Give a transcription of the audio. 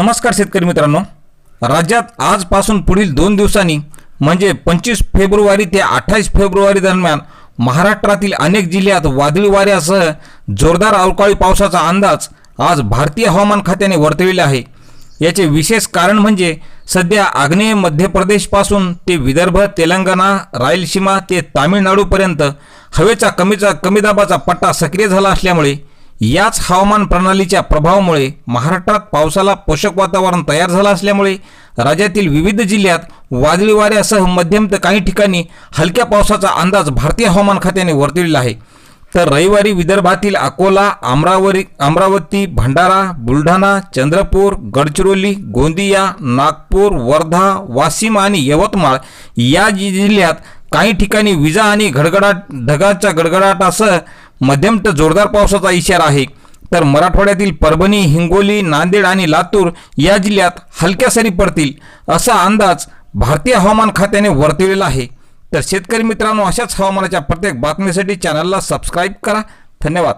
नमस्कार शेतकरी मित्रांनो. राज्यात आजपासून पुढील दोन दिवसांनी म्हणजे पंचवीस फेब्रुवारी ते अठ्ठावीस फेब्रुवारी दरम्यान महाराष्ट्रातील अनेक जिल्ह्यात वादळी वाऱ्यासह जोरदार अवकाळी पावसाचा अंदाज आज भारतीय हवामान खात्याने वर्तविला आहे. याचे विशेष कारण म्हणजे सध्या आग्नेय मध्य प्रदेशपासून ते विदर्भ तेलंगणा रायलसीमा ते तामिळनाडूपर्यंत हवेचा कमीचा कमी दाबाचा पट्टा सक्रिय झाला असल्यामुळे याच हवामान प्रणालीच्या प्रभावामुळे महाराष्ट्रात पावसाला पोषक वातावरण तयार झालं असल्यामुळे राज्यातील विविध जिल्ह्यात वादळी वाऱ्यासह मध्यम तर काही ठिकाणी हलक्या पावसाचा अंदाज भारतीय हवामान खात्याने वर्तविला आहे. तर रविवारी विदर्भातील अकोला अमरावरी अमरावती भंडारा बुलढाणा चंद्रपूर गडचिरोली गोंदिया नागपूर वर्धा वाशिम आणि यवतमाळ या जिल्ह्यात काही ठिकाणी विजा आणि गडगडाट ढगाच्या गडगडाटासह मध्यम तर जोरदार पावसाचा इशारा आहे. तर मराठवाड्यातील परभणी हिंगोली नांदेड आणि लातूर या जिल्ह्यात हलक्या सरी पडतील असा अंदाज भारतीय हवामान खात्याने वर्तविलेला आहे. तर शेतकरी मित्रांनो अशाच हवामानाच्या प्रत्येक बातमीसाठी चॅनलला सबस्क्राईब करा. धन्यवाद.